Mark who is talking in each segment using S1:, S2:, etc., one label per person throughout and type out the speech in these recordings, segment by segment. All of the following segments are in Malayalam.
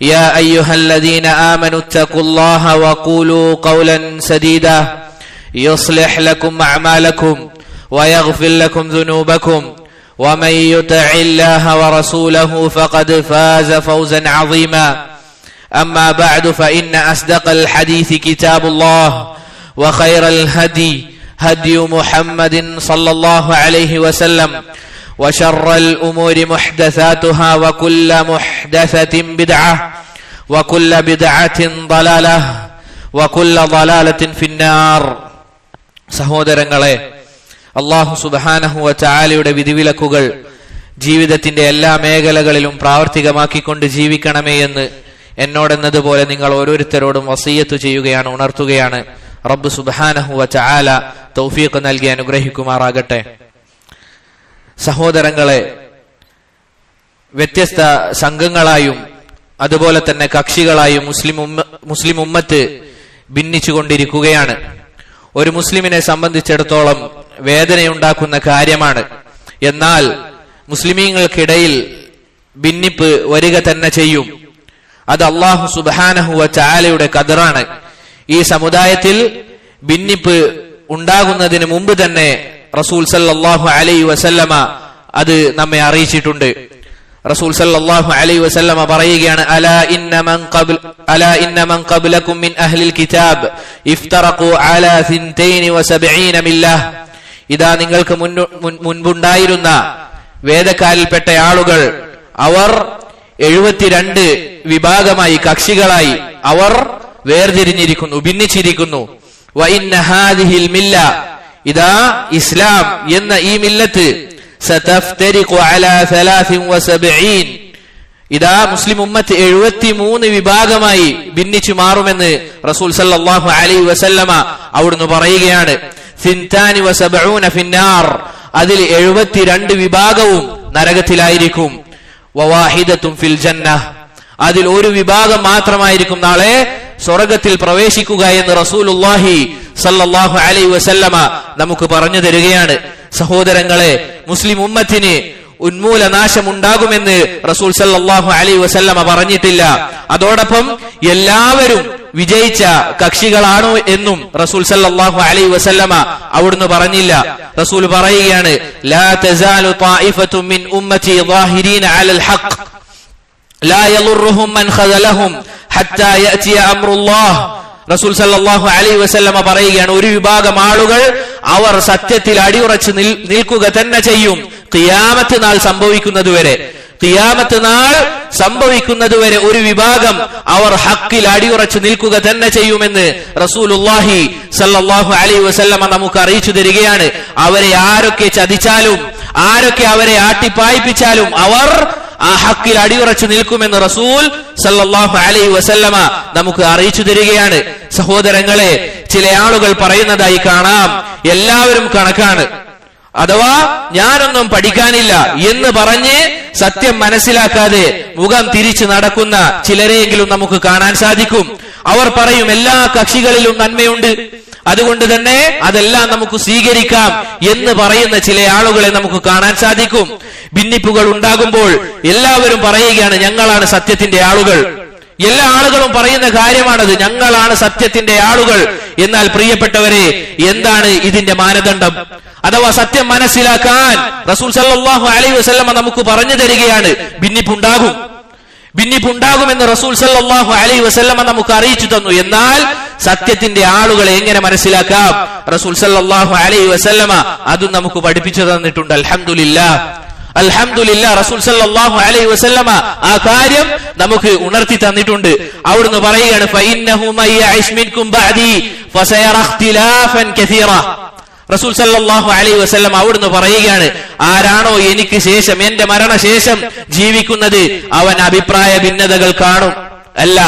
S1: يا أيها الذين آمنوا اتقوا الله وقولوا قولا سديدا. يصلح لكم أعمالكم ويغفر لكم ذنوبكم. ومن يطع الله ورسوله فقد فاز فوزا عظيما. أما بعد فإن أصدق الحديث كتاب الله وخير الهدي هدي محمد صلى الله عليه وسلم. وشر الامور محدثاتها وكل محدثه بدعه وكل بدعه ضلاله وكل ضلاله في النار സഹോദരങ്ങളെ അള്ളാഹു സുബാനഹുവ ചാലയുടെ വിധിവിലക്കുകൾ ജീവിതത്തിന്റെ എല്ലാ മേഖലകളിലും പ്രാവർത്തികമാക്കിക്കൊണ്ട് ജീവിക്കണമേ എന്ന് എന്നോടെന്നതുപോലെ നിങ്ങൾ ഓരോരുത്തരോടും വസീയത്ത് ചെയ്യുകയാണ് ഉണർത്തുകയാണ് റബ്ബ് സുബാനഹുവ ചാല തൗഫീഖ് നൽകി അനുഗ്രഹിക്കുമാറാകട്ടെ സഹോദരങ്ങളെ വ്യത്യസ്ത സംഘങ്ങളായും അതുപോലെ തന്നെ കക്ഷികളായും മുസ്ലിം ഉമ്മ മുസ്ലിം ഉമ്മത്ത് ഭിന്നിച്ചുകൊണ്ടിരിക്കുകയാണ്. ഒരു മുസ്ലിമിനെ സംബന്ധിച്ചിടത്തോളം വേദനയുണ്ടാക്കുന്ന കാര്യമാണ്. എന്നാൽ മുസ്ലിമീങ്ങൾക്കിടയിൽ ഭിന്നിപ്പ് വരിക തന്നെ ചെയ്യും. അത് അള്ളാഹു സുബാനഹുവ ചാലയുടെ കതിറാണ് ഈ സമുദായത്തിൽ ഭിന്നിപ്പ് ഉണ്ടാകുന്നതിന് മുമ്പ് തന്നെ റസൂൽ സല്ലാഹു അലൈ വസല്ലമ അത് നമ്മെ അറിയിച്ചിട്ടുണ്ട്. റസൂൽ സല്ലാഹു അലൈ വസല്ലമ പറയുകയാണ് അലാ ഇന്ന ഖബ്ല അലാ മൻ അഹ്ലിൽ കിതാബ് ഇഫ്തറഖു അലാ 72 മില്ലഹ് ഇതാ നിങ്ങൾക്ക് മുൻപുണ്ടായിരുന്ന വേദക്കാലിൽപ്പെട്ട ആളുകൾ അവർ എഴുപത്തിരണ്ട് വിഭാഗമായി കക്ഷികളായി അവർ വേർതിരിഞ്ഞിരിക്കുന്നു ഭിന്നിച്ചിരിക്കുന്നു. ഇതാ ഇസ്ലാം എന്ന ഈ മില്ലത്ത്. ഇതാ മുസ്ലിം ഉമ്മത്ത് എഴുപത്തി മൂന്ന് വിഭാഗമായി ഭിന്നിച്ചു മാറുമെന്ന് റസൂൽ സല്ലാഹു അലൈ വസല്ലമ അവിടുന്ന് പറയുകയാണ്. അതിൽ എഴുപത്തിരണ്ട് വിഭാഗവും നരകത്തിലായിരിക്കും. ഫിൽ ജന്ന അതിൽ ഒരു വിഭാഗം മാത്രമായിരിക്കും നാളെ സ്വർഗത്തിൽ പ്രവേശിക്കുക എന്ന് റസൂലുല്ലാഹി സല്ലല്ലാഹു അലൈ വസല്ലമ നമുക്ക് പറഞ്ഞു തരികയാണ് സഹോദരങ്ങളെ മുസ്ലിം ഉമ്മത്തിന് ഉന്മൂലനാശം ഉണ്ടാകുമെന്ന് റസൂൽ സല്ലാഹു അലൈ വസല്ലമ പറഞ്ഞിട്ടില്ല അതോടൊപ്പം എല്ലാവരും വിജയിച്ച കക്ഷികളാണോ എന്നും റസൂൽ സല്ലാഹു അലൈ വസല്ലമ അവിടുന്ന് പറഞ്ഞില്ല റസൂൽ പറയുകയാണ് ലാ തസാലു طائفة من أمتي ظاهرين على الحق لا يضرهم من خذلهم حتى يأتي أمر الله റസൂൽ സല്ലാഹു അലൈ വസല്ലമ പറയുകയാണ് ഒരു വിഭാഗം ആളുകൾ അവർ സത്യത്തിൽ അടിയുറച്ച് നിൽക്കുക തന്നെ ചെയ്യും. കിയാമത്ത് നാൾ സംഭവിക്കുന്നതുവരെ കിയാമത്ത് നാൾ സംഭവിക്കുന്നതുവരെ ഒരു വിഭാഗം അവർ ഹക്കിൽ അടിയുറച്ച് നിൽക്കുക തന്നെ ചെയ്യുമെന്ന് റസൂലുല്ലാഹി സല്ലാഹു അലൈ വസല്ലമ നമുക്ക് അറിയിച്ചു തരികയാണ്. അവരെ ആരൊക്കെ ചതിച്ചാലും ആരൊക്കെ അവരെ ആട്ടിപ്പായിപ്പിച്ചാലും അവർ ആ ഹക്കിൽ അടിയുറച്ചു നിൽക്കുമെന്ന് റസൂൽ സല്ലാഹു അലൈ വസല്ലമ നമുക്ക് അറിയിച്ചു തരികയാണ്. സഹോദരങ്ങളെ ചില ആളുകൾ പറയുന്നതായി കാണാം. എല്ലാവരും കണക്കാണ്. അഥവാ ഞാനൊന്നും പഠിക്കാനില്ല എന്ന് പറഞ്ഞ് സത്യം മനസ്സിലാക്കാതെ മുഖം തിരിച്ചു നടക്കുന്ന ചിലരെയെങ്കിലും നമുക്ക് കാണാൻ സാധിക്കും. അവർ പറയും എല്ലാ കക്ഷികളിലും നന്മയുണ്ട്. അതുകൊണ്ട് തന്നെ അതെല്ലാം നമുക്ക് സ്വീകരിക്കാം എന്ന് പറയുന്ന ചില ആളുകളെ നമുക്ക് കാണാൻ സാധിക്കും. ഭിന്നിപ്പുകൾ ഉണ്ടാകുമ്പോൾ എല്ലാവരും പറയുകയാണ് ഞങ്ങളാണ് സത്യത്തിന്റെ ആളുകൾ. എല്ലാ ആളുകളും പറയുന്ന കാര്യമാണത് ഞങ്ങളാണ് സത്യത്തിന്റെ ആളുകൾ. എന്നാൽ പ്രിയപ്പെട്ടവരെ എന്താണ് ഇതിന്റെ മാനദണ്ഡം? അഥവാ സത്യം മനസ്സിലാക്കാൻ റസൂൽ സല്ലാഹു അലൈഹി വസ്ലമ നമുക്ക് പറഞ്ഞു തരികയാണ് ഭിന്നിപ്പുണ്ടാകും. ഭിന്നിപ്പുണ്ടാകുമെന്ന് റസൂൽ സല്ലാഹു അലൈ വസല്ലമ നമുക്ക് അറിയിച്ചു തന്നു. എന്നാൽ സത്യത്തിന്റെ ആളുകളെ എങ്ങനെ മനസ്സിലാക്കാം? റസൂൽ സല്ലാഹു അലൈ വസല്ലമ അതും നമുക്ക് പഠിപ്പിച്ചു തന്നിട്ടുണ്ട്. അൽഹംദുലില്ലാ. അൽഹംദുലില്ല റസൂൽ സല്ലല്ലാഹു അലൈഹി വസല്ലമ ആ കാര്യം നമുക്ക് ഉണർത്തി തന്നിട്ടുണ്ട്. അവിടുന്ന് പറയുകയാണ് ഫഇന്നഹു ബഅദി കസീറ. റസൂൽ സല്ലാഹു അലൈ വസല്ലം അവിടുന്ന് പറയുകയാണ് ആരാണോ എനിക്ക് ശേഷം എന്റെ മരണശേഷം ജീവിക്കുന്നത് അവൻ അഭിപ്രായ ഭിന്നതകൾ കാണും. അല്ല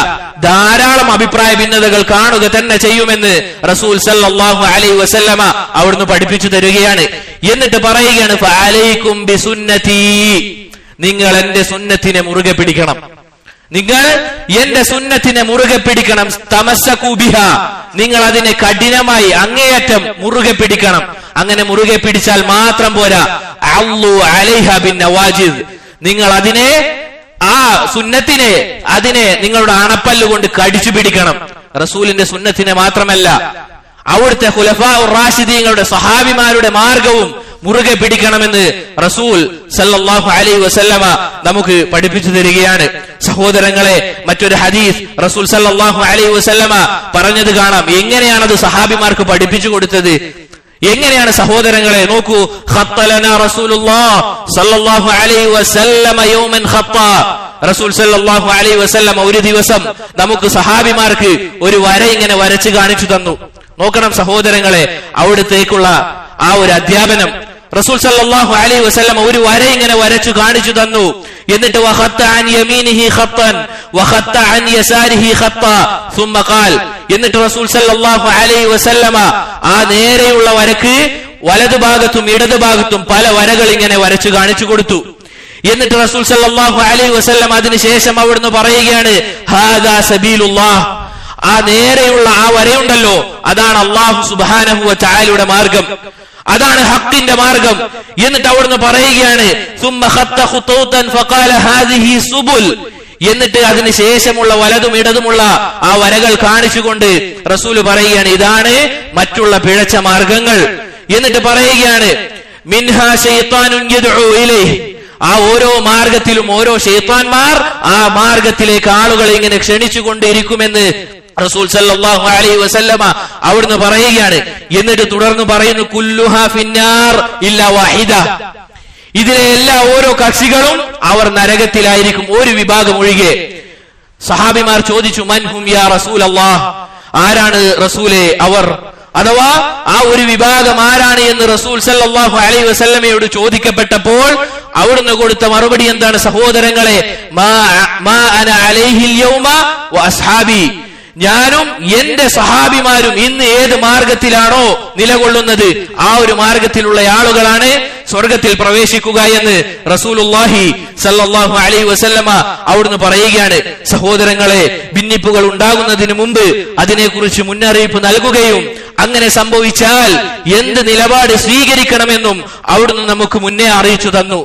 S1: ധാരാളം അഭിപ്രായ ഭിന്നതകൾ കാണുക തന്നെ ചെയ്യുമെന്ന് റസൂൽ സല്ലാഹു അലൈ വസല്ലമ അവിടുന്ന് പഠിപ്പിച്ചു തരികയാണ്. എന്നിട്ട് പറയുകയാണ് നിങ്ങൾ എന്റെ സുന്നത്തിനെ മുറുകെ പിടിക്കണം. നിങ്ങൾ എന്റെ സുന്നത്തിനെ മുറുകെ പിടിക്കണം. തമസകൂബിഹ നിങ്ങൾ അതിനെ കഠിനമായി അങ്ങേയറ്റം മുറുകെ പിടിക്കണം. അങ്ങനെ മുറുകെ പിടിച്ചാൽ മാത്രം പോരാ. ബിൻ നവാജിദ്. നിങ്ങൾ അതിനെ ആ സുന്നത്തിനെ അതിനെ നിങ്ങളുടെ അണപ്പല്ല് കൊണ്ട് കടിച്ചു പിടിക്കണം. റസൂലിന്റെ സുന്നത്തിനെ മാത്രമല്ല അവിടുത്തെ ഹുലഫ റാഷിദീങ്ങളുടെ സഹാബിമാരുടെ മാർഗവും മുറുകെ പിടിക്കണമെന്ന് റസൂൽ സല്ലാഹു അലൈഹി വസല്ലമ നമുക്ക് പഠിപ്പിച്ചു തരികയാണ്. സഹോദരങ്ങളെ മറ്റൊരു ഹദീസ് റസൂൽ സല്ലാഹു അലൈഹി വസല്ലമ പറഞ്ഞത് കാണാം. എങ്ങനെയാണത് സഹാബിമാർക്ക് പഠിപ്പിച്ചു കൊടുത്തത്? എങ്ങനെയാണ് സഹോദരങ്ങളെ നോക്കൂ റസൂൽ ഒരു ദിവസം നമുക്ക് സഹാബിമാർക്ക് ഒരു വര ഇങ്ങനെ വരച്ച് കാണിച്ചു തന്നു. നോക്കണം സഹോദരങ്ങളെ അവിടത്തേക്കുള്ള ആ ഒരു അധ്യാപനം റസൂൽ സല്ലാഹു അലി വസ്ലം ഒരു വര ഇങ്ങനെ വരച്ചു കാണിച്ചു തന്നു. എന്നിട്ട് എന്നിട്ട് റസൂൽ സല്ലാഹു അലൈ വസല്ലമ ആ നേരെയുള്ള വരക്ക് വലതു ഭാഗത്തും ഇടതു ഭാഗത്തും പല വരകൾ ഇങ്ങനെ വരച്ചു കാണിച്ചു കൊടുത്തു. എന്നിട്ട് റസൂൽ സല്ലാഹു അലൈ വസല്ലം അതിനുശേഷം അവിടുന്ന് പറയുകയാണ് ഹാദാ സബീലുല്ലാഹ് ആ നേരെയുള്ള ആ വരയുണ്ടല്ലോ അതാണ് അള്ളാഹു സുബാനഹു ചായയുടെ മാർഗം. അതാണ് ഹക്കിന്റെ മാർഗം. എന്നിട്ട് അവിടുന്ന് പറയുകയാണ്. എന്നിട്ട് അതിന് ശേഷമുള്ള വലതും ഇടതുമുള്ള ആ വരകൾ കാണിച്ചുകൊണ്ട് റസൂൽ പറയുകയാണ് ഇതാണ് മറ്റുള്ള പിഴച്ച മാർഗങ്ങൾ. എന്നിട്ട് പറയുകയാണ് മിൻഹാ ആ ഓരോ മാർഗത്തിലും ഓരോ ഷെയ്ത്താൻമാർ ആ മാർഗത്തിലേക്ക് ആളുകളെ ഇങ്ങനെ ക്ഷണിച്ചുകൊണ്ടിരിക്കുമെന്ന് റസൂൽ സല്ലല്ലാഹു അലൈഹി വസല്ലമ അവിടുന്ന് പറയുകയാണ്. എന്നിട്ട് തുടർന്ന് പറയുന്നു കുല്ലുഹാ ഫിന്നാർ ഇല്ലാ വാഹിദ. ഇതിലെ എല്ലാ ഓരോ കക്ഷികളും അവർ നരകത്തിലായിരിക്കും. ഒരു വിഭാഗം ഒഴികെ. സഹാബിമാർ ചോദിച്ചു മൻഹും യാ റസൂൽ അള്ളാഹ് ആരാണ് റസൂലെ? അവർ. അഥവാ ആ ഒരു വിഭാഗം ആരാണ്? എന്ന് റസൂൽ സല്ലല്ലാഹു അലൈഹി വസല്ലമയോട് ചോദിക്കപ്പെട്ടപ്പോൾ അവിടുന്ന് കൊടുത്ത മറുപടി എന്താണ്? സഹോദരങ്ങളെ മാ മാ അന അലൈഹിൽ യൗമ വ അസ്ഹാബി. ഞാനും എന്റെ സഹാബിമാരും ഇന്ന് ഏത് മാർഗത്തിലാണോ നിലകൊള്ളുന്നത് ആ ഒരു മാർഗത്തിലുള്ള ആളുകളാണ് സ്വർഗത്തിൽ പ്രവേശിക്കുക എന്ന് റസൂലുല്ലാഹി സല്ലാഹു അലൈഹി വസല്ലമ അവിടുന്ന് പറയുകയാണ്. സഹോദരങ്ങളെ ഭിന്നിപ്പുകൾ ഉണ്ടാകുന്നതിന് മുമ്പ് അതിനെക്കുറിച്ച് മുന്നറിയിപ്പ് നൽകുകയും അങ്ങനെ സംഭവിച്ചാൽ എന്ത് നിലപാട് സ്വീകരിക്കണമെന്നും അവിടുന്ന് നമുക്ക് മുന്നേ അറിയിച്ചു തന്നു.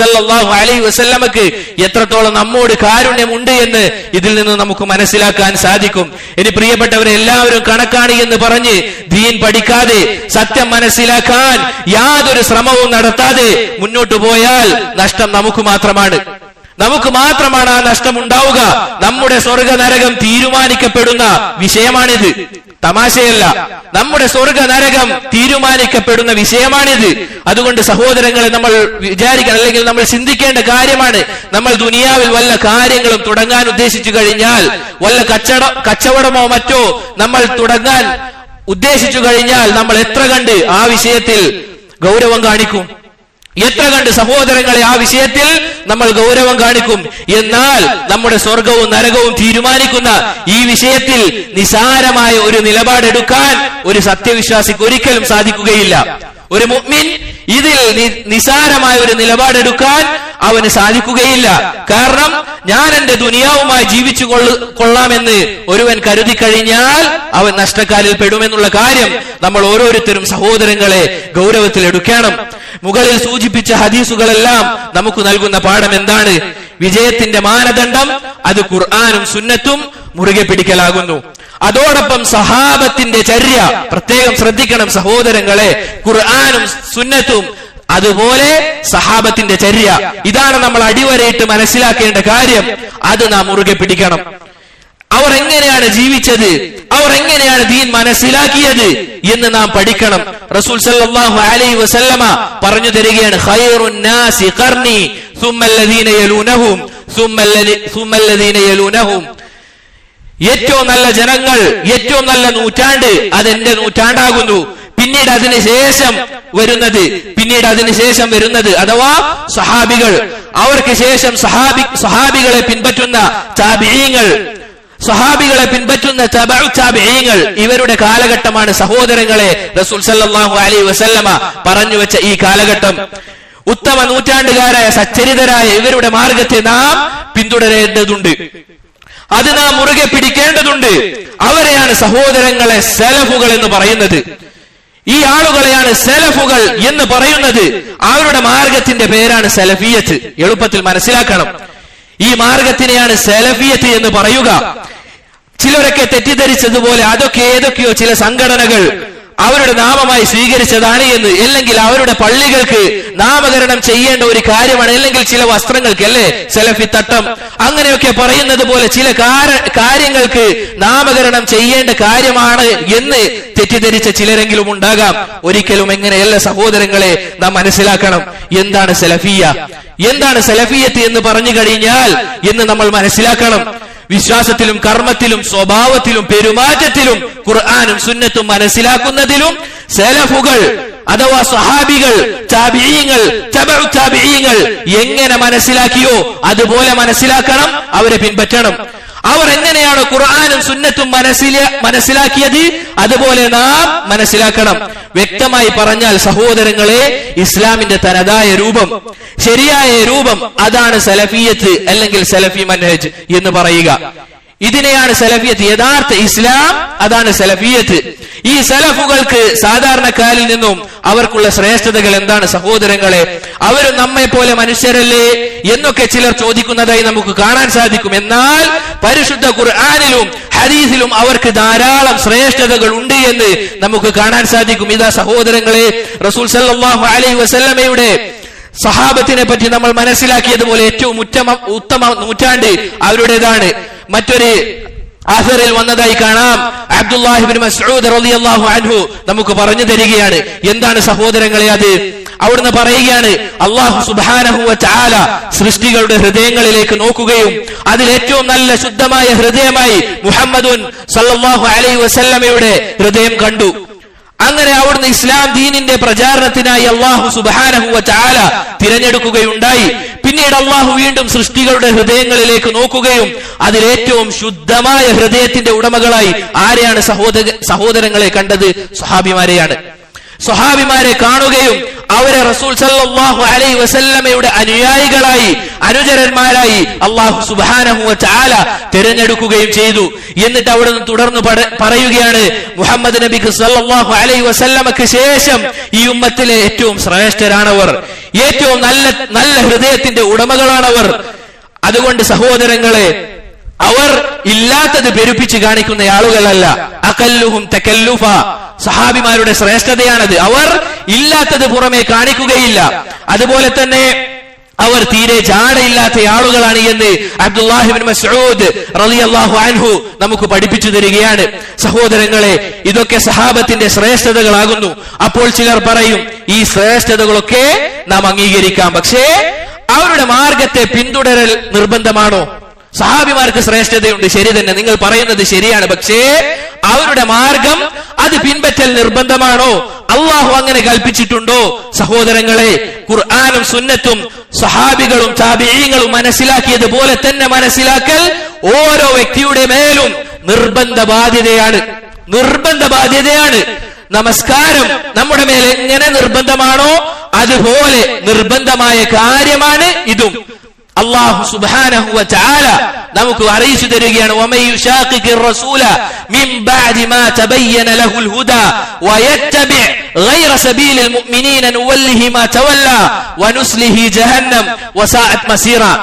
S1: സല്ലല്ലാഹു അലൈഹി വസല്ലമക്ക് എത്രത്തോളം നമ്മോട് കാരുണ്യമുണ്ട് എന്ന് ഇതിൽ നിന്ന് നമുക്ക് മനസ്സിലാക്കാൻ സാധിക്കും. ഇനി പ്രിയപ്പെട്ടവരെ എല്ലാവരും കണക്കാണ് എന്ന് പറഞ്ഞ് ദീൻ പഠിക്കാതെ സത്യം മനസ്സിലാക്കാൻ യാതൊരു ശ്രമവും നടത്താതെ മുന്നോട്ടു പോയാൽ നഷ്ടം നമുക്ക് മാത്രമാണ്. നമുക്ക് മാത്രമാണ് ആ നഷ്ടം ഉണ്ടാവുക നമ്മുടെ സ്വർഗ നരകം തീരുമാനിക്കപ്പെടുന്ന വിഷയമാണിത്. തമാശയല്ല. നമ്മുടെ സ്വർഗ നരകം തീരുമാനിക്കപ്പെടുന്ന വിഷയമാണിത്. അതുകൊണ്ട് സഹോദരങ്ങളെ നമ്മൾ വിചാരിക്കണം അല്ലെങ്കിൽ നമ്മൾ ചിന്തിക്കേണ്ട കാര്യമാണ്. നമ്മൾ ദുനിയാവിൽ വല്ല കാര്യങ്ങളും തുടങ്ങാൻ ഉദ്ദേശിച്ചു കഴിഞ്ഞാൽ വല്ല കച്ചട കച്ചവടമോ മറ്റോ നമ്മൾ തുടങ്ങാൻ ഉദ്ദേശിച്ചു കഴിഞ്ഞാൽ നമ്മൾ എത്ര കണ്ട് ആ വിഷയത്തിൽ ഗൗരവം കാണിക്കും? എത്ര കണ്ട് സഹോദരങ്ങളെ ആ വിഷയത്തിൽ നമ്മൾ ഗൗരവം കാണിക്കും. എന്നാൽ നമ്മുടെ സ്വർഗവും നരകവും തീരുമാനിക്കുന്ന ഈ വിഷയത്തിൽ നിസാരമായ ഒരു നിലപാടെടുക്കാൻ ഒരു സത്യവിശ്വാസിക്ക് ഒരിക്കലും സാധിക്കുകയില്ല. ഒരു മുഗ്മിൻ ഇതിൽ നിസാരമായ ഒരു നിലപാടെടുക്കാൻ അവന് സാധിക്കുകയില്ല. കാരണം ഞാൻ എന്റെ ദുനിയാവുമായി ജീവിച്ചു കൊള്ളാമെന്ന് ഒരുവൻ കരുതി കഴിഞ്ഞാൽ അവൻ നഷ്ടക്കാലിൽ പെടുമെന്നുള്ള കാര്യം നമ്മൾ ഓരോരുത്തരും സഹോദരങ്ങളെ ഗൗരവത്തിൽ എടുക്കണം. മുകളിൽ സൂചിപ്പിച്ച ഹദീസുകളെല്ലാം നമുക്ക് നൽകുന്ന പാഠം എന്താണ്? വിജയത്തിന്റെ മാനദണ്ഡം അത് ഖുർആാനും സുന്നത്തും മുറുകെ പിടിക്കലാകുന്നു. അതോടൊപ്പം സഹാബത്തിന്റെ ചര്യ പ്രത്യേകം ശ്രദ്ധിക്കണം സഹോദരങ്ങളെ. ഖുർആാനും സുന്നത്തും അതുപോലെ സഹാബത്തിന്റെ ചര്യ. ഇതാണ് നമ്മൾ അടിവരയിട്ട് മനസ്സിലാക്കേണ്ട കാര്യം. അത് നാം മുറുകെ പിടിക്കണം. അവർ എങ്ങനെയാണ് ജീവിച്ചത്? അവർ എങ്ങനെയാണ് ദീൻ മനസ്സിലാക്കിയത് എന്ന് നാം പഠിക്കണം. റസൂൽ സല്ലല്ലാഹു അലൈഹി വസല്ലമ പറഞ്ഞു തരികയാണ് ഖൈറുൻ നാസി ഖർനി സുമ്മല്ലദീന യലൂനഹും സുമ്മല്ലദി- സുമ്മല്ലദീന യലൂനഹും. ഏറ്റവും നല്ല ജനങ്ങൾ ഏറ്റവും നല്ല നൂറ്റാണ്ട് അതെന്റെ നൂറ്റാണ്ടാകുന്നു. പിന്നീട് അതിനുശേഷം വരുന്നത് പിന്നീട് അതിനുശേഷം വരുന്നത് അഥവാ സഹാബികൾ. അവർക്ക് ശേഷം സഹാബി സഹാബികളെ പിൻപറ്റുന്ന താബിയങ്ങൾ സഹാബികളെ പിൻപറ്റുന്ന താബിഈങ്ങൾ. ഇവരുടെ കാലഘട്ടമാണ് സഹോദരങ്ങളെ റസൂൽ സല്ലാഹു അലൈഹി വസല്ലമ പറഞ്ഞു വെച്ച ഈ കാലഘട്ടം. ഉത്തമ നൂറ്റാണ്ടുകാരായ സച്ചരിതരായ ഇവരുടെ മാർഗത്തെ നാം പിന്തുടരേണ്ടതുണ്ട്. അത് നാം മുറുകെ പിടിക്കേണ്ടതുണ്ട്. അവരെയാണ് സഹോദരങ്ങളെ സെലഫുകൾ എന്ന് പറയുന്നത്. ഈ ആളുകളെയാണ് സെലഫുകൾ എന്ന് പറയുന്നത്. അവരുടെ മാർഗത്തിന്റെ പേരാണ് സെലഫിയത്ത്. എളുപ്പത്തിൽ മനസ്സിലാക്കണം. ഈ മാർഗത്തിനെയാണ് സെലഫിയത്ത് എന്ന് പറയുക. ചിലരൊക്കെ തെറ്റിദ്ധരിച്ചതുപോലെ അതൊക്കെ ഏതൊക്കെയോ ചില സംഘടനകൾ അവരുടെ നാമമായി സ്വീകരിച്ചതാണ് എന്ന്. അല്ലെങ്കിൽ അവരുടെ പള്ളികൾക്ക് നാമകരണം ചെയ്യേണ്ട ഒരു കാര്യമാണ്. അല്ലെങ്കിൽ ചില വസ്ത്രങ്ങൾക്ക് അല്ലേ സെലഫി തട്ടം. അങ്ങനെയൊക്കെ പറയുന്നത് പോലെ ചില കാര്യങ്ങൾക്ക് നാമകരണം ചെയ്യേണ്ട കാര്യമാണ് എന്ന് തെറ്റിദ്ധരിച്ച ചിലരെങ്കിലും ഉണ്ടാകാം. ഒരിക്കലും എങ്ങനെയല്ല സഹോദരങ്ങളെ നാം മനസ്സിലാക്കണം എന്താണ് സെലഫിയ. എന്താണ് സെലഫിയത്ത് എന്ന് പറഞ്ഞു കഴിഞ്ഞാൽ എന്ന് നമ്മൾ മനസ്സിലാക്കണം. വിശ്വാസത്തിലും കർമ്മത്തിലും സ്വഭാവത്തിലും പെരുമാറ്റത്തിലും ഖുർആാനും സുന്നത്തും മനസ്സിലാക്കുന്നതിലും സെലഫുകൾ അഥവാ സ്വഹാബികൾ ചാബിയങ്ങൾ ചാബിയങ്ങൾ എങ്ങനെ മനസ്സിലാക്കിയോ അതുപോലെ മനസ്സിലാക്കണം അവരെ പിൻപറ്റണം. അവർ എങ്ങനെയാണ് ഖുർആാനും സുന്നത്തും മനസ്സിലെ മനസ്സിലാക്കിയത്? അതുപോലെ നാം മനസ്സിലാക്കണം. വ്യക്തമായി പറഞ്ഞാൽ സഹോദരങ്ങളെ ഇസ്ലാമിന്റെ തനതായ രൂപം ശരിയായ രൂപം അതാണ് സലഫിയത്ത് അല്ലെങ്കിൽ സലഫി മനഹജ് എന്ന് പറയുക. ഇതിനെയാണ് സലഫിയത്ത്. യഥാർത്ഥ ഇസ്ലാം അതാണ് സലഫിയത്ത്. ഈ സലഫുകൾക്ക് സാധാരണക്കാരിൽ നിന്നും അവർക്കുള്ള ശ്രേഷ്ഠതകൾ എന്താണ് സഹോദരങ്ങളെ? അവരും നമ്മെ പോലെ മനുഷ്യരല്ലേ എന്നൊക്കെ ചിലർ ചോദിക്കുന്നതായി നമുക്ക് കാണാൻ സാധിക്കും. എന്നാൽ പരിശുദ്ധ ഖുർആാനിലും ഹദീസിലും അവർക്ക് ധാരാളം ശ്രേഷ്ഠതകൾ ഉണ്ട് എന്ന് നമുക്ക് കാണാൻ സാധിക്കും. ഇതാ സഹോദരങ്ങളെ റസൂൽ സല്ലാഹു അലൈഹി വസല്ലമയുടെ സഹാബത്തിനെ പറ്റി നമ്മൾ മനസ്സിലാക്കിയതുപോലെ ഏറ്റവും ഉത്തമ ഉത്തമ നൂറ്റാണ്ട് അവരുടേതാണ്. മറ്റൊരു ആസറിൽ വന്നതായി കാണാം. അബ്ദുല്ലാഹിബിൻ മസ്ഊദ് റളിയല്ലാഹു അൻഹു നമുക്ക് പറഞ്ഞു തരികയാണ്. എന്താണ് സഹോദരങ്ങളെ അത്? അവിടുന്ന് പറയുകയാണ് അള്ളാഹു സുബ്ഹാനഹു ചാല സൃഷ്ടികളുടെ ഹൃദയങ്ങളിലേക്ക് നോക്കുകയും അതിൽ ഏറ്റവും നല്ല ശുദ്ധമായ ഹൃദയമായി മുഹമ്മദുൻ സല്ലല്ലാഹു അലൈഹി വസല്ലമയുടെ ഹൃദയം കണ്ടു. അങ്ങനെ അവിടുന്ന് ഇസ്ലാം ദീനിന്റെ പ്രചാരണത്തിനായി അള്ളാഹു സുബാനഹു ചാല തിരഞ്ഞെടുക്കുകയുണ്ടായി. പിന്നീട് അള്ളാഹു വീണ്ടും സൃഷ്ടികളുടെ ഹൃദയങ്ങളിലേക്ക് നോക്കുകയും അതിലേറ്റവും ശുദ്ധമായ ഹൃദയത്തിന്റെ ഉടമകളായി ആരെയാണ് സഹോദര സഹോദരങ്ങളെ കണ്ടത്? സ്വഹാബിമാരെയാണ്. സ്വഹാബിമാരെ കാണുകയും അവരെ റസൂൽ സല്ലാഹു അലൈ വസല്ലമയുടെ അനുയായികളായി അനുചരന്മാരായി അള്ളാഹു സുബാനഹു ചാല തിരഞ്ഞെടുക്കുകയും ചെയ്തു. എന്നിട്ട് അവിടെ നിന്ന് തുടർന്ന് പറയുകയാണ് മുഹമ്മദ് നബിക്ക് സല്ലാഹു അലൈ വസല്ലമക്ക് ശേഷം ഈ ഉമ്മത്തിലെ ഏറ്റവും ശ്രേഷ്ഠരാണവർ. ഏറ്റവും നല്ല നല്ല ഹൃദയത്തിന്റെ ഉടമകളാണവർ. അതുകൊണ്ട് സഹോദരങ്ങളെ അവർ ഇല്ലാത്തത് പെരുപ്പിച്ച് കാണിക്കുന്ന ആളുകളല്ല. അകല്ലുഹും തെക്കല്ലുഫ സഹാബിമാരുടെ ശ്രേഷ്ഠതയാണത്. അവർ ഇല്ലാത്തത് പുറമെ കാണിക്കുകയില്ല. അതുപോലെ തന്നെ അവർ തീരെ ജാടയില്ലാത്ത ആളുകളാണ് എന്ന് അബ്ദുല്ലാഹിബിൻ മസ്ഊദ് റളിയല്ലാഹു അൻഹു നമുക്ക് പഠിപ്പിച്ചു തരികയാണ്. സഹോദരങ്ങളെ ഇതൊക്കെ സഹാബത്തിന്റെ ശ്രേഷ്ഠതകളാകുന്നു. അപ്പോൾ ചിലർ പറയും ഈ ശ്രേഷ്ഠതകളൊക്കെ നാം അംഗീകരിക്കാം. പക്ഷേ അവരുടെ മാർഗത്തെ പിന്തുടരൽ നിർബന്ധമാണോ? സഹാബിമാർക്ക് ശ്രേഷ്ഠതയുണ്ട് ശരി തന്നെ. നിങ്ങൾ പറയുന്നത് ശരിയാണ്. പക്ഷേ അവരുടെ മാർഗം അത് പിൻപറ്റൽ നിർബന്ധമാണോ? അള്ളാഹു അങ്ങനെ കൽപ്പിച്ചിട്ടുണ്ടോ? സഹോദരങ്ങളെ ഖുർആാനും സുന്നത്തും സഹാബികളും താബിയങ്ങളും മനസ്സിലാക്കിയതുപോലെ തന്നെ മനസ്സിലാക്കൽ ഓരോ വ്യക്തിയുടെ മേലും നിർബന്ധ ബാധ്യതയാണ് നിർബന്ധ ബാധ്യതയാണ് നമസ്കാരം നമ്മുടെ മേൽ എങ്ങനെ നിർബന്ധമാണോ അതുപോലെ നിർബന്ധമായ കാര്യമാണ് ഇതും. അള്ളാഹു തആല നമുക്ക് അറിയിച്ചു തരികയാണ്.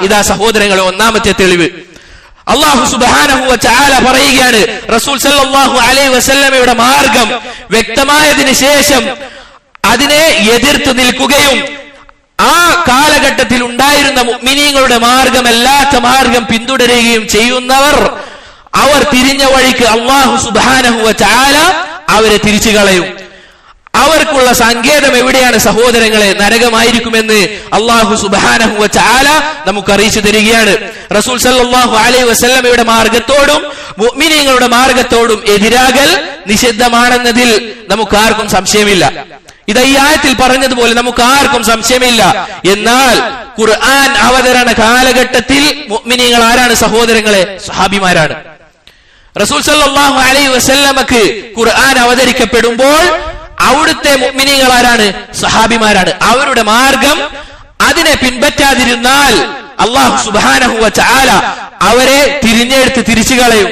S1: ഇതാ സഹോദരങ്ങളെ ഒന്നാമത്തെ തെളിവ്. അള്ളാഹു സുബാനഹു ചാല പറയുകയാണ് റസൂൽ സല്ലല്ലാഹു അലൈഹി വസല്ലമയുടെ മാർഗം വ്യക്തമായതിനു ശേഷം അതിനെ എതിർത്ത് നിൽക്കുകയും ആ കാലഘട്ടത്തിൽ ഉണ്ടായിരുന്ന മുഅ്മിനീങ്ങളുടെ മാർഗമല്ലാത്ത മാർഗം പിന്തുടരുകയും ചെയ്യുന്നവർ അവർ തിരിഞ്ഞ വഴിക്ക് അള്ളാഹു സുബാനഹുവ ചാല അവരെ തിരിച്ചു കളയും. അവർക്കുള്ള സങ്കേതം എവിടെയാണ് സഹോദരങ്ങളെ? നരകമായിരിക്കുമെന്ന് അള്ളാഹു സുബാനഹുവ ചാല നമുക്ക് അറിയിച്ചു തരികയാണ്. റസൂൽ സല്ലാഹു അലൈഹി വസല്ലമയുടെ മാർഗത്തോടും മുഅ്മിനീങ്ങളുടെ മാർഗത്തോടും എതിരാകൽ നിഷിദ്ധമാണെന്നതിൽ നമുക്ക് ആർക്കും സംശയമില്ല. ഇത് ഈ ആയത്തിൽ പറഞ്ഞതുപോലെ നമുക്ക് ആർക്കും സംശയമില്ല. എന്നാൽ ഖുർആൻ അവതരണ കാലഘട്ടത്തിൽ മുഅ്മിനീങ്ങൾ ആരാണ്? സഹോദരങ്ങളെ സഹാബിമാരാണ് റസൂൽ സല്ലല്ലാഹു അലൈഹി വസല്ലമക്ക് ഖുർആൻ അവതരിക്കപ്പെടുമ്പോൾ അവിടുത്തെ മുഅ്മിനീങ്ങൾ ആരാണ്? സഹാബിമാരാണ് അവരുടെ മാർഗം അതിനെ പിൻപറ്റാതിരുന്നാൽ അള്ളാഹു സുബ്ഹാനഹു വ തആല അവരെ തിരിഞ്ഞെടുത്ത് തിരിച്ചു കളയും.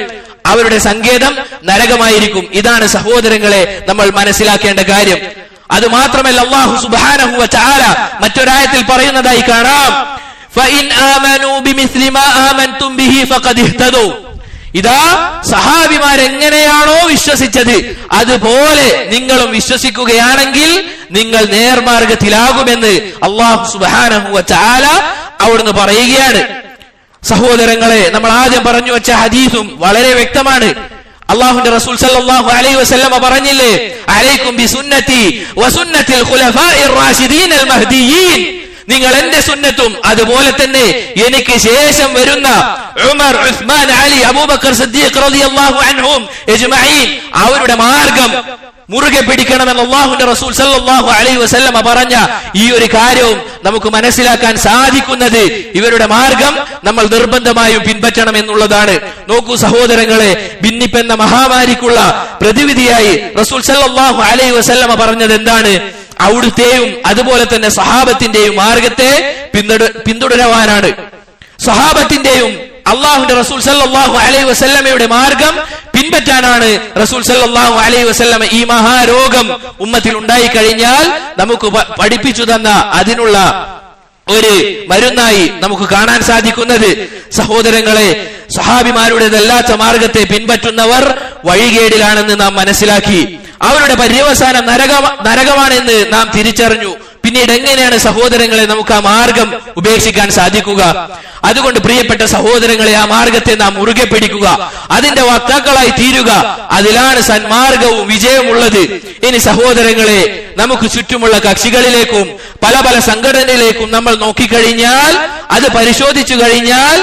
S1: അവരുടെ സങ്കേതം നരകമായിരിക്കും. ഇതാണ് സഹോദരങ്ങളെ നമ്മൾ മനസ്സിലാക്കേണ്ട കാര്യം. അത് മാത്രമല്ല അള്ളാഹു സുബാനഹു വചാല മറ്റൊരായത്തിൽ പറയുന്നതായി കാണാം. ഇതാ സഹാബിമാരെങ്ങനെയാണോ വിശ്വസിച്ചത്? അതുപോലെ നിങ്ങളും വിശ്വസിക്കുകയാണെങ്കിൽ നിങ്ങൾ നേർമാർഗത്തിലാകുമെന്ന് അള്ളാഹു സുബാനഹു വചാല അവിടുന്ന് പറയുകയാണ്. സഹോദരങ്ങളെ നമ്മൾ ആദ്യം പറഞ്ഞു വെച്ച ഹദീസും വളരെ വ്യക്തമാണ്. അള്ളാഹുന്റെ റസൂൽ സല്ലല്ലാഹു അലൈഹി വസല്ലമ പറഞ്ഞില്ലേ? അലൈക്കും ബി സുന്നത്തി വസുന്നത്തിൽ ഖുലഫാഇർ റാഷിദീൻ അൽ മഹ്ദിയീൻ നിങ്ങൾ എന്റെ സുന്നത്തും അതുപോലെ തന്നെ എനിക്ക് ശേഷം വരുന്ന ഉമർ ഉസ്മാൻ അലി അബൂബക്കർ സിദ്ദീഖ് റളിയല്ലാഹു അൻഹും ഇജ്മഈൻ അവരുടെ മാർഗം മുറുകെ പിടിക്കണമെന്ന് അള്ളാഹുന്റെ റസൂൽ സല്ലാഹു അലൈ വസല്ലമ പറഞ്ഞ ഈ ഒരു കാര്യവും നമുക്ക് മനസ്സിലാക്കാൻ സാധിക്കുന്നത് ഇവരുടെ മാർഗം നമ്മൾ നിർബന്ധമായും പിൻപറ്റണം എന്നുള്ളതാണ്. നോക്കൂ സഹോദരങ്ങളെ ഭിന്നിപ്പെന്ന മഹാമാരിക്കുള്ള പ്രതിവിധിയായി റസൂൽ സല്ലാഹു അലൈ വസല്ലമ പറഞ്ഞത് എന്താണ്? അവിടുത്തെയും അതുപോലെ തന്നെ സഹാബത്തിന്റെയും മാർഗത്തെ പിന്തുട- പിന്തുടരുവാനാണ്. സഹാബത്തിന്റെയും അള്ളാഹുന്റെ റസൂൽ സല്ലാഹു അലൈഹി വസല്ലമയുടെ മാർഗം പിൻപറ്റാനാണ് റസൂൽ സല്ലാഹു അലൈഹി വസല്ലമ ഈ മഹാരോഗം ഉമ്മത്തിൽ ഉണ്ടായി കഴിഞ്ഞാൽ നമുക്ക് പഠിപ്പിച്ചു തന്ന അതിനുള്ള ഒരു മരുന്നായി നമുക്ക് കാണാൻ സാധിക്കുന്നത്. സഹോദരങ്ങളെ സഹാബിമാരുടേതല്ലാത്ത മാർഗത്തെ പിൻപറ്റുന്നവർ വഴികേടിലാണെന്ന് നാം മനസ്സിലാക്കി. അവരുടെ പര്യവസാനം നരക നരകമാണെന്ന് നാം തിരിച്ചറിഞ്ഞു. പിന്നീട് എങ്ങനെയാണ് സഹോദരങ്ങളെ നമുക്ക് ആ മാർഗം ഉപേക്ഷിക്കാൻ സാധിക്കുക? അതുകൊണ്ട് പ്രിയപ്പെട്ട സഹോദരങ്ങളെ ആ മാർഗത്തെ നാം മുറുകെ പിടിക്കുക. അതിന്റെ വക്താക്കളായി തീരുക. അതിലാണ് സന്മാർഗവും വിജയമുള്ളത് ഇനി സഹോദരങ്ങളെ നമുക്ക് ചുറ്റുമുള്ള കക്ഷികളിലേക്കും പല പല സംഘടനയിലേക്കും നമ്മൾ നോക്കിക്കഴിഞ്ഞാൽ അത് പരിശോധിച്ചു കഴിഞ്ഞാൽ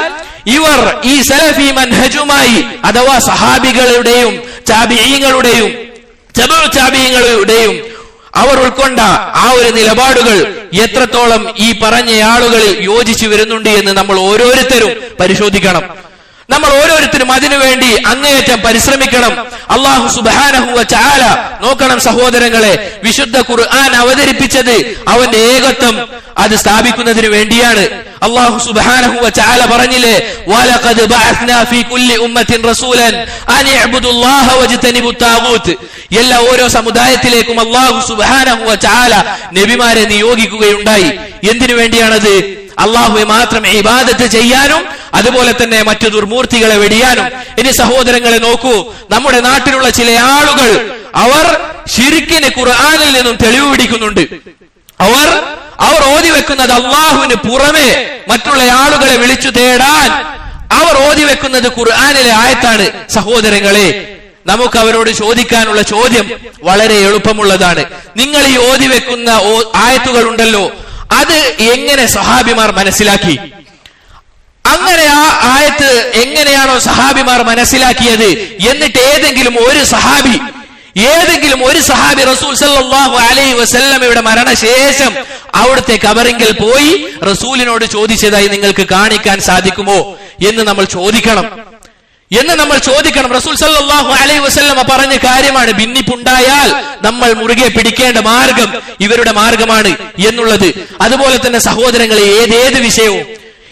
S1: ഇവർ ഈ സലഫി മൻഹജുമായി അഥവാ സഹാബികളുടെയും ചാബിയങ്ങളുടെയും ചാബിയങ്ങളുടെയും അവർ ഉൾക്കൊണ്ട ആ ഒരു നിലപാടുകൾ എത്രത്തോളം ഈ പറഞ്ഞ ആളുകളിൽ യോജിച്ചു വരുന്നുണ്ട് എന്ന് നമ്മൾ ഓരോരുത്തരും പരിശോധിക്കണം. നമ്മൾ ഓരോരുത്തരും അതിനുവേണ്ടി അങ്ങേയറ്റം പരിശ്രമിക്കണം. അള്ളാഹു സുബാനഹുവ ചാല നോക്കണം സഹോദരങ്ങളെ വിശുദ്ധ ഖുർആൻ അവതരിപ്പിച്ചത് അവന്റെ ഏകത്വം അത് സ്ഥാപിക്കുന്നതിന് വേണ്ടിയാണ്. അള്ളാഹു സുബാനഹുവ ചാല പറഞ്ഞില്ലേ വലഖദ് ഫീ കുല്ലി റസൂലൻ എല്ലാ ഓരോ സമുദായത്തിലേക്കും അള്ളാഹു സുബാനഹുവ ചാല നബിമാരെ നിയോഗിക്കുകയുണ്ടായി. എന്തിനു വേണ്ടിയാണത്? അള്ളാഹുവെ മാത്രം ഇബാദത്ത് ചെയ്യാനും അതുപോലെ തന്നെ മറ്റു ദുർമൂർത്തികളെ വെടിയാനും. ഇനി സഹോദരങ്ങളെ നോക്കൂ നമ്മുടെ നാട്ടിലുള്ള ചില ആളുകൾ അവർ ഷിരിക്കിന് ഖുർആാനിൽ നിന്നും തെളിവ് പിടിക്കുന്നുണ്ട്. അവർ അവർ ഓതി വെക്കുന്നത് അള്ളാഹുവിന് പുറമെ മറ്റുള്ള ആളുകളെ വിളിച്ചു തേടാൻ അവർ ഓതി വെക്കുന്നത് ഖുർആാനിലെ ആയത്താണ്. സഹോദരങ്ങളെ നമുക്ക് അവരോട് ചോദിക്കാനുള്ള ചോദ്യം വളരെ എളുപ്പമുള്ളതാണ്. നിങ്ങൾ ഈ ഓതി വെക്കുന്ന ആയത്തുകൾ ഉണ്ടല്ലോ അത് എങ്ങനെ സഹാബിമാർ മനസ്സിലാക്കി? അങ്ങനെ ആ ആയത്ത് എങ്ങനെയാണോ സഹാബിമാർ മനസ്സിലാക്കിയത്? എന്നിട്ട് ഏതെങ്കിലും ഒരു സഹാബി ഏതെങ്കിലും ഒരു സഹാബി റസൂൽ സല്ലല്ലാഹു അലൈഹി വസല്ലമയുടെ മരണശേഷം അവിടുത്തെ കബറിങ്കിൽ പോയി റസൂലിനോട് ചോദിച്ചതായി നിങ്ങൾക്ക് കാണിക്കാൻ സാധിക്കുമോ എന്ന് നമ്മൾ ചോദിക്കണം. എന്ന് നമ്മൾ ചോദിക്കണം. റസൂൽ സല്ലാഹു അലൈഹി വസല്ലമ പറഞ്ഞ കാര്യമാണ് ഭിന്നിപ്പുണ്ടായാൽ നമ്മൾ മുറുകെ പിടിക്കേണ്ട മാർഗം ഇവരുടെ മാർഗമാണ് എന്നുള്ളത്. അതുപോലെ തന്നെ സഹോദരങ്ങളെ ഏതേത് വിഷയവും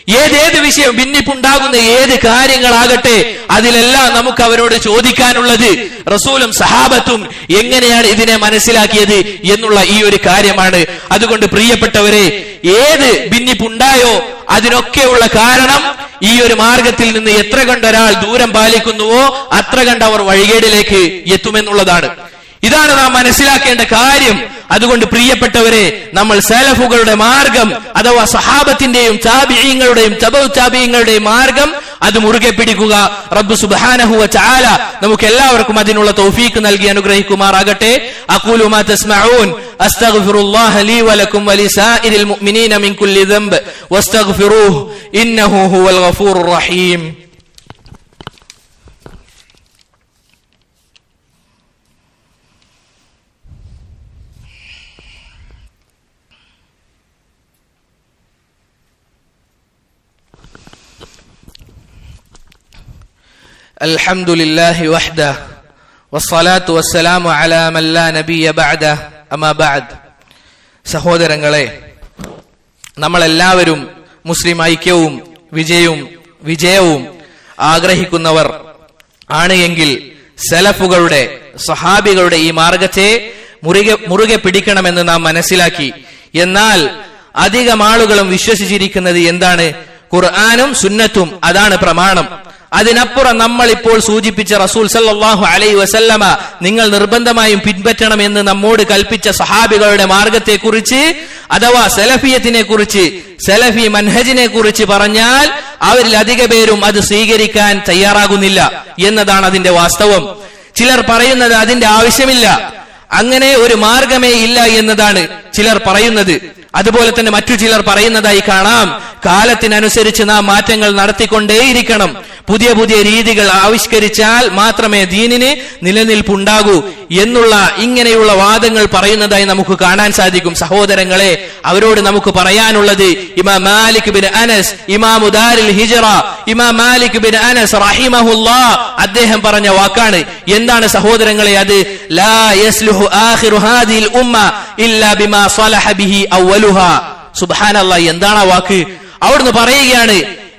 S1: ഏതേത് വിഷയം ഭിന്നിപ്പുണ്ടാകുന്ന ഏത് കാര്യങ്ങളാകട്ടെ അതിലെല്ലാം നമുക്ക് അവരോട് ചോദിക്കാനുള്ളത് റസൂലും സഹാബത്തും എങ്ങനെയാണ് ഇതിനെ മനസ്സിലാക്കിയത് എന്നുള്ള ഈ ഒരു കാര്യമാണ്. അതുകൊണ്ട് പ്രിയപ്പെട്ടവരെ ഏത് ഭിന്നിപ്പുണ്ടായോ അതിനൊക്കെയുള്ള കാരണം ഈ ഒരു മാർഗത്തിൽ നിന്ന് എത്ര കണ്ട് ഒരാൾ ദൂരം പാലിക്കുന്നുവോ അത്ര കണ്ട് അവർ വഴികേടിലേക്ക് എത്തുമെന്നുള്ളതാണ്. ഇതാണ് നാം മനസ്സിലാക്കേണ്ട കാര്യം. അതുകൊണ്ട് പ്രിയപ്പെട്ടവരെ നമ്മൾ സലഫുകളുടെ മാർഗം അഥവാ സഹാബത്തിന്റെയും താബിയങ്ങളുടെയും തബൗ താബിയങ്ങളുടെയും മാർഗം അത് മുറുകെ പിടിക്കുക. റബ്ബു സുബ്ഹാനഹു ചാല നമുക്ക് എല്ലാവർക്കും അതിനുള്ള തൗഫീക്ക് നൽകി അനുഗ്രഹിക്കുമാറാകട്ടെ. അഖൂലു മാ തസ്മഊൻ. അസ്തഗ്ഫിറുല്ലാഹ ലീ വലക്കും വലിസാഇരിൽ മുഅ്മിനീന മിൻ കുല്ലി ദംബ്. വസ്തഗ്ഫിറൂഹു. ഇന്നഹു ഹുവൽ ഗഫൂറുർ റഹീം. الحمد لله وحده والصلاة والسلام على من لا نبي بعده أما بعد സഹോദരങ്ങളെ നമ്മളെല്ലാവരും മുസ്ലിം ഐക്യവും വിജയവും വിജയവും ആഗ്രഹിക്കുന്നവർ ആണ് എങ്കിൽ സലഫുകളുടെ സഹാബികളുടെ ഈ മാർഗത്തെ മുറുകെ മുറുകെ പിടിക്കണമെന്ന് നാം മനസ്സിലാക്കി എന്നാൽ അധികം ആളുകളും വിശ്വസിച്ചിരിക്കുന്നത് എന്താണ് ഖുർആാനും സുന്നത്തും അതാണ് പ്രമാണം അതിനപ്പുറം നമ്മൾ ഇപ്പോൾ സൂചിപ്പിച്ച റസൂൽ സല്ലാഹു അലൈ വസല്ലമ നിങ്ങൾ നിർബന്ധമായും പിൻപറ്റണം എന്ന് നമ്മോട് കൽപ്പിച്ച സഹാബികളുടെ മാർഗത്തെ കുറിച്ച് അഥവാ സെലഫിയത്തിനെ കുറിച്ച് സെലഫി മൻഹജിനെ കുറിച്ച് പറഞ്ഞാൽ അവരിൽ അധിക പേരും അത് സ്വീകരിക്കാൻ തയ്യാറാകുന്നില്ല എന്നതാണ് അതിന്റെ വാസ്തവം. ചിലർ പറയുന്നത് അതിന്റെ ആവശ്യമില്ല. അങ്ങനെ ഒരു മാർഗമേ ഇല്ല എന്നതാണ് ചിലർ പറയുന്നത്. അതുപോലെ തന്നെ മറ്റു ചിലർ പറയുന്നതായി കാണാം. കാലത്തിനനുസരിച്ച് നാം മാറ്റങ്ങൾ നടത്തിക്കൊണ്ടേയിരിക്കണം. പുതിയ പുതിയ രീതികൾ ആവിഷ്കരിച്ചാൽ മാത്രമേ ദീനിന് നിലനിൽപ്പുണ്ടാകൂ എന്നുള്ള ഇങ്ങനെയുള്ള വാദങ്ങൾ പറയുന്നതായി നമുക്ക് കാണാൻ സാധിക്കും. സഹോദരങ്ങളെ അവരോട് നമുക്ക് പറയാനുള്ളത് ഇമാം മാലിക് ബിൻ അനസ് ഇമാം മുദാരിൽ ഹിജറ ഇമാം മാലിക് ബിൻ അനസ് റഹിമഹുല്ലാ അദ്ദേഹം പറഞ്ഞ വാക്കാണ്. എന്താണ് സഹോദരങ്ങളെ അത്? ലാ ഹാദിൽ ഉമ്മ ഇല്ലാ ബിമാ ബിഹി അവലുഹ സുബ്ഹാനല്ലാഹ് എന്താണ് ആ വാക്ക്? അവിടുന്ന് പറയുകയാണ്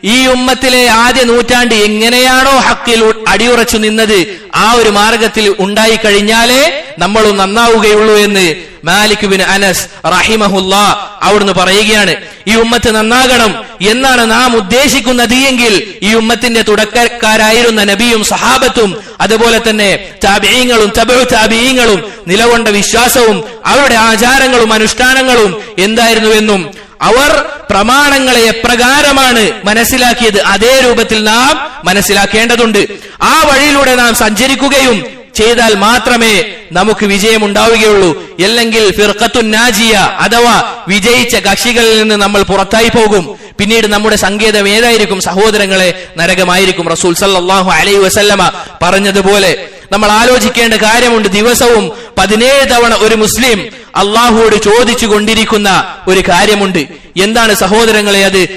S1: ഈ ഉമ്മത്തിലെ ആദ്യ നൂറ്റാണ്ട് എങ്ങനെയാണോ ഹക്കിൽ അടിയുറച്ചു നിന്നത് ആ ഒരു മാർഗത്തിൽ ഉണ്ടായി കഴിഞ്ഞാലേ നമ്മളും നന്നാവുകയുള്ളൂ എന്ന് മാലിക് ബിൻ അനസ് റഹിമഹുല്ല അവിടുന്ന് പറയുകയാണ്. ഈ ഉമ്മത്ത് നന്നാകണം എന്നാണ് നാം ഉദ്ദേശിക്കുന്നത് എങ്കിൽ ഈ ഉമ്മത്തിന്റെ തുടക്കക്കാരായിരുന്ന നബിയും സഹാബത്തും അതുപോലെ തന്നെ താബിയങ്ങളും തബു താബിയങ്ങളും നിലകൊണ്ട വിശ്വാസവും അവരുടെ ആചാരങ്ങളും അനുഷ്ഠാനങ്ങളും എന്തായിരുന്നുവെന്നും അവർ പ്രമാണങ്ങളെ എപ്രകാരമാണ് മനസ്സിലാക്കിയത് അതേ രൂപത്തിൽ നാം മനസ്സിലാക്കേണ്ടതുണ്ട്. ആ വഴിയിലൂടെ നാം സഞ്ചരിക്കുകയും ചെയ്താൽ മാത്രമേ നമുക്ക് വിജയം ഉണ്ടാവുകയുള്ളൂ അല്ലെങ്കിൽ ഫിർഖത്തു നാജിയ അഥവാ വിജയിച്ച കക്ഷികളിൽ നിന്ന് നമ്മൾ പുറത്തായി പോകും. പിന്നീട് നമ്മുടെ സങ്കേതം ഏതായിരിക്കും? സഹോദരങ്ങളെ നരകമായിരിക്കും. റസൂൽ സല്ലാഹു അലൈ വസല്ലമ പറഞ്ഞതുപോലെ നമ്മൾ ആലോചിക്കേണ്ട കാര്യമുണ്ട്. ദിവസവും പതിനേഴ് തവണ ഒരു മുസ്ലിം അള്ളാഹുവോട് ചോദിച്ചു കൊണ്ടിരിക്കുന്ന ഒരു കാര്യമുണ്ട്. എന്താണ് സഹോദരങ്ങളെ അത്?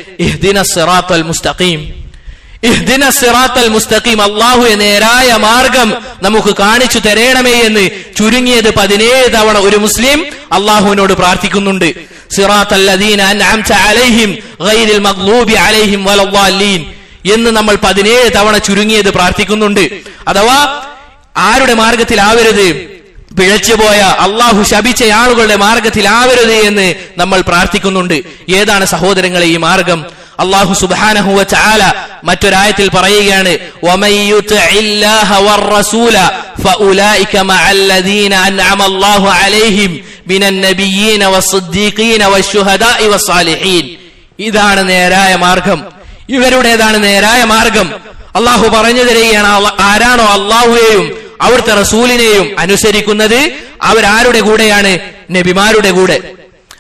S1: മുസ്തഖീം. മുസ്തഖീം അള്ളാഹുയെ നേരായ മാർഗം നമുക്ക് കാണിച്ചു തരണമേ എന്ന് ചുരുങ്ങിയത് പതിനേഴ് തവണ ഒരു മുസ്ലിം അള്ളാഹുവിനോട് പ്രാർത്ഥിക്കുന്നുണ്ട്. എന്ന് നമ്മൾ പതിനേഴ് തവണ ചുരുങ്ങിയത് പ്രാർത്ഥിക്കുന്നുണ്ട്. അഥവാ ആരുടെ മാർഗത്തിലാവരുത്? പിഴച്ചുപോയ അള്ളാഹു ശപിച്ച ആളുകളുടെ മാർഗത്തിലാവരുത് എന്ന് നമ്മൾ പ്രാർത്ഥിക്കുന്നുണ്ട്. ഏതാണ് സഹോദരങ്ങളെ ഈ മാർഗം? അള്ളാഹു സുബാനഹു ചാല മറ്റൊരായത്തിൽ പറയുകയാണ് ഇതാണ് നേരായ മാർഗം. ഇവരുടേതാണ് നേരായ മാർഗം. അള്ളാഹു പറഞ്ഞു തരികയാണ് ആരാണോ അള്ളാഹുവേയും അവിടുത്തെ റസൂലിനെയും അനുസരിക്കുന്നത് അവരാരുടെ കൂടെയാണ് നബിമാരുടെ കൂടെ.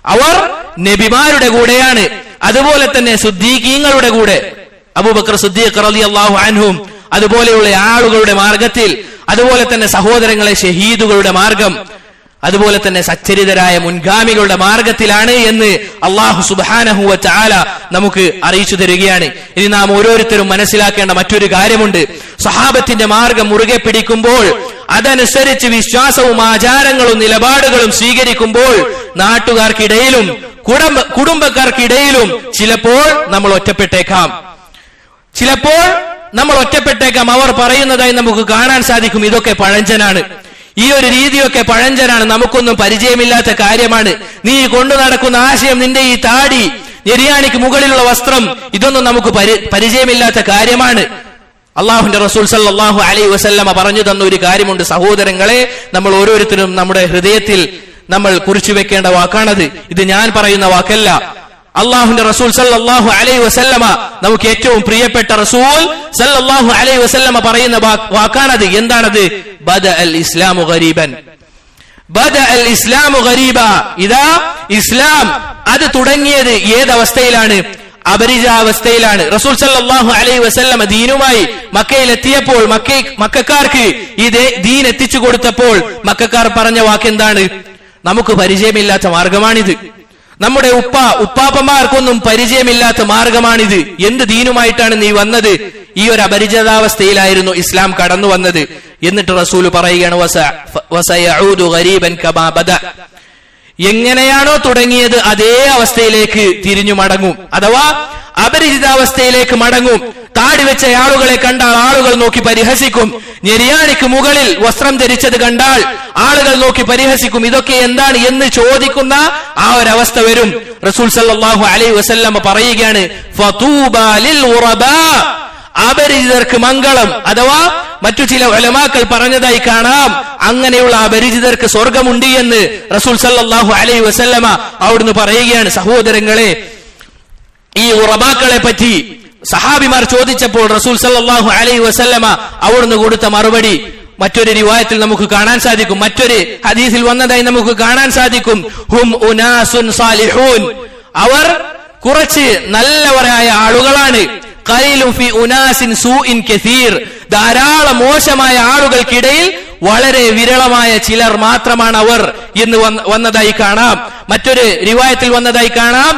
S1: അവർ നബിമാരുടെ കൂടെയാണ് അതുപോലെ തന്നെ സുദ്ദീഖീങ്ങളുടെ കൂടെ അബൂബക്കർ സുദ്ദീഖ് റലി അള്ളാഹു അൻഹും അതുപോലെയുള്ള ആളുകളുടെ മാർഗത്തിൽ അതുപോലെ തന്നെ സഹോദരങ്ങളെ ഷഹീദുകളുടെ മാർഗം അതുപോലെ തന്നെ സച്ചരിതരായ മുൻഗാമികളുടെ മാർഗത്തിലാണ് എന്ന് അള്ളാഹു സുബാനഹുവ ചാല നമുക്ക് അറിയിച്ചു തരികയാണ്. ഇനി നാം ഓരോരുത്തരും മനസ്സിലാക്കേണ്ട മറ്റൊരു കാര്യമുണ്ട്. സഹാബത്തിന്റെ മാർഗം മുറുകെ പിടിക്കുമ്പോൾ അതനുസരിച്ച് വിശ്വാസവും ആചാരങ്ങളും നിലപാടുകളും സ്വീകരിക്കുമ്പോൾ നാട്ടുകാർക്കിടയിലും കുടുംബ കുടുംബക്കാർക്കിടയിലും ചിലപ്പോൾ നമ്മൾ ഒറ്റപ്പെട്ടേക്കാം. ചിലപ്പോൾ നമ്മൾ ഒറ്റപ്പെട്ടേക്കാം. അവർ പറയുന്നതായി നമുക്ക് കാണാൻ സാധിക്കും. ഇതൊക്കെ പഴഞ്ചനാണ്. ഈ ഒരു രീതിയൊക്കെ പഴഞ്ചനാണ്. നമുക്കൊന്നും പരിചയമില്ലാത്ത കാര്യമാണ്. നീ കൊണ്ടു നടക്കുന്ന ആശയം നിന്റെ ഈ താടി ഞെരിയാണിക്ക് മുകളിലുള്ള വസ്ത്രം ഇതൊന്നും നമുക്ക് പരിചയമില്ലാത്ത കാര്യമാണ്. അള്ളാഹുന്റെ റസൂൽ സല്ലാഹു അലൈ വസല്ലമ പറഞ്ഞു തന്ന ഒരു കാര്യമുണ്ട്. സഹോദരങ്ങളെ നമ്മൾ ഓരോരുത്തരും നമ്മുടെ ഹൃദയത്തിൽ നമ്മൾ കുറിച്ചു വെക്കേണ്ട വാക്കാണത്. ഇത് ഞാൻ പറയുന്ന വാക്കല്ല. അള്ളാഹുന്റെ റസൂൽ സല്ലാഹു അലൈ വസല്ലമ നമുക്ക് ഏറ്റവും പ്രിയപ്പെട്ട റസൂൽ സല്ലാഹു അലൈ വസല്ലമ പറയുന്ന വാക്കാണത്. എന്താണത്? ബദ അൽ ഇസ്ലാമു ഗരീബൻ. ബദ അൽ ഇസ്ലാമു ഗരീബ. ഇതാ ഇസ്ലാം. അത് തുടങ്ങിയത് ഏതവസ്ഥയിലാണ്? അപരിചാവസ്ഥയിലാണ്. റസൂൽ സല്ലാഹു അലൈ വസല്ലമ ദീനുമായി മക്കയിൽ എത്തിയപ്പോൾ മക്ക മക്കാർക്ക് ഇത് ദീൻ എത്തിച്ചു കൊടുത്തപ്പോൾ മക്കാർ പറഞ്ഞ വാക്ക് എന്താണ് നമുക്ക് പരിചയമില്ലാത്ത മാർഗമാണിത്. നമ്മുടെ ഉപ്പ ഉപ്പാപ്പമാർക്കൊന്നും പരിചയമില്ലാത്ത മാർഗമാണിത്. എന്ത് ദീനുമായിട്ടാണ് നീ വന്നത്? ഈ ഒരു അപരിചിതാവസ്ഥയിലായിരുന്നു ഇസ്ലാം കടന്നു വന്നത്. എന്നിട്ട് റസൂൽ പറയുകയാണ്. എങ്ങനെയാണോ തുടങ്ങിയത് അതേ അവസ്ഥയിലേക്ക് തിരിഞ്ഞു മടങ്ങും. അഥവാ അപരിചിതാവസ്ഥയിലേക്ക് മടങ്ങും. താടി വെച്ച ആളുകളെ കണ്ടാൽ ആളുകൾ നോക്കി പരിഹസിക്കും. ഞെരിയാണിക്ക് മുകളിൽ വസ്ത്രം ധരിച്ചത് കണ്ടാൽ ആളുകൾ നോക്കി പരിഹസിക്കും. ഇതൊക്കെ എന്താണ് എന്ന് ചോദിക്കുന്ന ആ ഒരവസ്ഥ വരും. റസൂൽ സല്ലാഹു അലൈ വസല്ലമ്മ പറയുകയാണ്. അപരിചിതർക്ക് മംഗളം. അഥവാ മറ്റു ചില ഒലമാക്കൾ പറഞ്ഞതായി കാണാം. അങ്ങനെയുള്ള അപരിചിതർക്ക് സ്വർഗമുണ്ട് എന്ന് റസൂൽ സല്ലാഹു അലൈ വസല്ലമ അവിടുന്ന് പറയുകയാണ്. സഹോദരങ്ങളെ ഈ ഉറബാക്കളെ പറ്റി സഹാബിമാർ ചോദിച്ചപ്പോൾ റസൂൽ സല്ലാഹു അലൈ വസല്ലമ അവിടുന്ന് കൊടുത്ത മറുപടി മറ്റൊരു റിവായത്തിൽ നമുക്ക് കാണാൻ സാധിക്കും. മറ്റൊരു ഹദീസിൽ വന്നതായി നമുക്ക് കാണാൻ സാധിക്കും. ഹും ഉനാസുൻ സാലിഹൂൻ. അവർ കുറച്ച് നല്ലവരായ ആളുകളാണ്. ഫി ഉനാസിൻ സൂഇൻ കസീർ. ധാരാളം മോശമായ ആളുകൾക്കിടയിൽ വളരെ വിരളമായ ചിലർ മാത്രമാണ് അവർ എന്ന് വന്നതായി കാണാം. മറ്റൊരു റിവായത്തിൽ വന്നതായി കാണാം.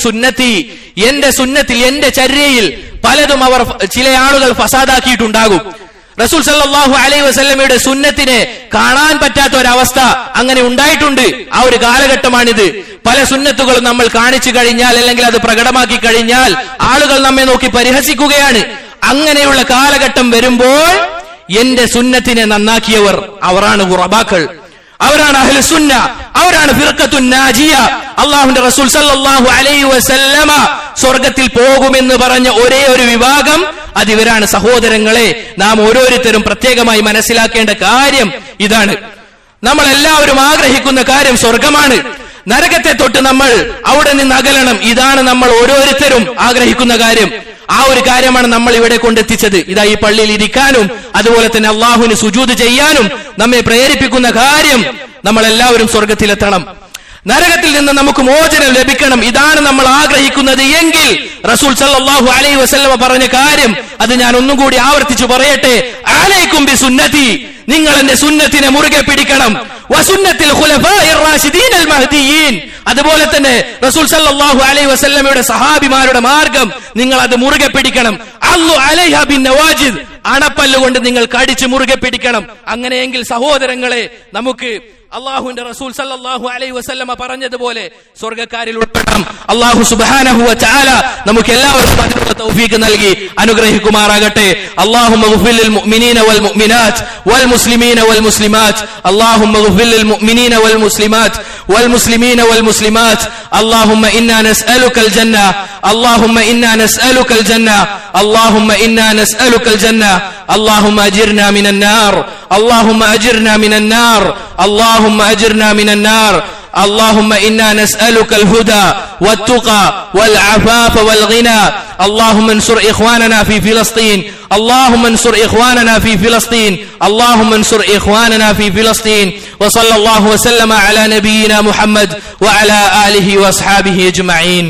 S1: സുന്നത്തി. എന്റെ സുന്നത്തിൽ എന്റെ ചര്യയിൽ പലതും അവർ ചില ആളുകൾ ഫസാദാക്കിയിട്ടുണ്ടാകും. റസൂൽ സല്ലാഹു അലൈ വസല്ലമയുടെ സുന്നത്തിനെ കാണാൻ പറ്റാത്ത ഒരവസ്ഥ അങ്ങനെ ഉണ്ടായിട്ടുണ്ട്. ആ ഒരു കാലഘട്ടമാണിത്. പല സുന്നത്തുകളും നമ്മൾ കാണിച്ചു കഴിഞ്ഞാൽ അല്ലെങ്കിൽ അത് പ്രകടമാക്കി കഴിഞ്ഞാൽ ആളുകൾ നമ്മെ നോക്കി പരിഹസിക്കുകയാണ്. അങ്ങനെയുള്ള കാലഘട്ടം വരുമ്പോൾ എന്റെ സുന്നത്തിനെ നന്നാക്കിയവർ അവരാണ് ഉറബാക്കൾ അവരാണ് അഹ്ലുസുന്ന അവരാണ് ഫിർഖത്തുൻ നാജിയ. അള്ളാഹുന്റെ റസൂൽ സല്ലല്ലാഹു അലൈഹി വസല്ലമ സ്വർഗത്തിൽ പോകുമെന്ന് പറഞ്ഞ ഒരേ ഒരു വിഭാഗം അതിവരാണ് സഹോദരങ്ങളെ. നാം ഓരോരുത്തരും പ്രത്യേകമായി മനസ്സിലാക്കേണ്ട കാര്യം ഇതാണ്. നമ്മൾ എല്ലാവരും ആഗ്രഹിക്കുന്ന കാര്യം സ്വർഗമാണ്. നരകത്തെ തൊട്ട് നമ്മൾ അവിടെ നിന്ന് അകലണം. ഇതാണ് നമ്മൾ ഓരോരുത്തരും ആഗ്രഹിക്കുന്ന കാര്യം. ആ ഒരു കാര്യമാണ് നമ്മൾ ഇവിടെ കൊണ്ടെത്തിച്ചത്. ഇതാ ഈ പള്ളിയിൽ ഇരിക്കാനും അതുപോലെ തന്നെ അള്ളാഹുവിന് സുജൂത് ചെയ്യാനും നമ്മെ പ്രേരിപ്പിക്കുന്ന കാര്യം നമ്മൾ എല്ലാവരും സ്വർഗത്തിലെത്തണം നരകത്തിൽ നിന്ന് നമുക്ക് മോചനം ലഭിക്കണം. ഇതാണ് നമ്മൾ ആഗ്രഹിക്കുന്നത് എങ്കിൽ റസൂൽ സല്ലാഹു അലൈ വസല്ലമ പറഞ്ഞ കാര്യം അത് ഞാൻ ഒന്നും കൂടി ആവർത്തിച്ചു പറയട്ടെ. ആലൈക്കും ബി സുന്നതി നിങ്ങൾ എന്റെ സുന്നത്തിനെ മുറുകെ പിടിക്കണം. അതുപോലെ തന്നെ റസൂൽ സല്ലാഹു അലൈ വസല്ലമയുടെ സഹാബിമാരുടെ മാർഗം നിങ്ങൾ അത് മുറുകെ പിടിക്കണം. അല്ലു അലൈഹബിൻ അണപ്പല്ലുകൊണ്ട് നിങ്ങൾ കടിച്ചു മുറുകെ പിടിക്കണം. അങ്ങനെയെങ്കിൽ സഹോദരങ്ങളെ നമുക്ക് അള്ളാഹുവിന്റെ റസൂൽ സല്ലല്ലാഹു അലൈഹി വസല്ലമ പറഞ്ഞതുപോലെ സ്വർഗക്കാരിൽ ഉൾപ്പെടാം അള്ളാഹു സുബ്ഹാനഹു വ തആല നമുക്ക് എല്ലാവർക്കും അതിനുള്ള തൗഫീക്ക് നൽകി അനുഗ്രഹിക്കുമാറാകട്ടെ اللهم اغفر للمؤمنين والمؤمنات والمسلمين والمسلمات اللهم اغفر للمؤمنين والمسلمات والمسلمين والمسلمات اللهم انا نسالك الجنه اللهم انا نسالك الجنه اللهم انا نسالك الجنه اللهم اجرنا من النار اللهم اجرنا من النار اللهم أجرنا من النار. اللهم إنا نسألك الهدى والتقى والعفاف والغنى. اللهم انصر إخواننا في فلسطين. اللهم انصر إخواننا في فلسطين. اللهم انصر إخواننا في فلسطين. وصلى الله وسلم على نبينا محمد وعلى آله وأصحابه أجمعين.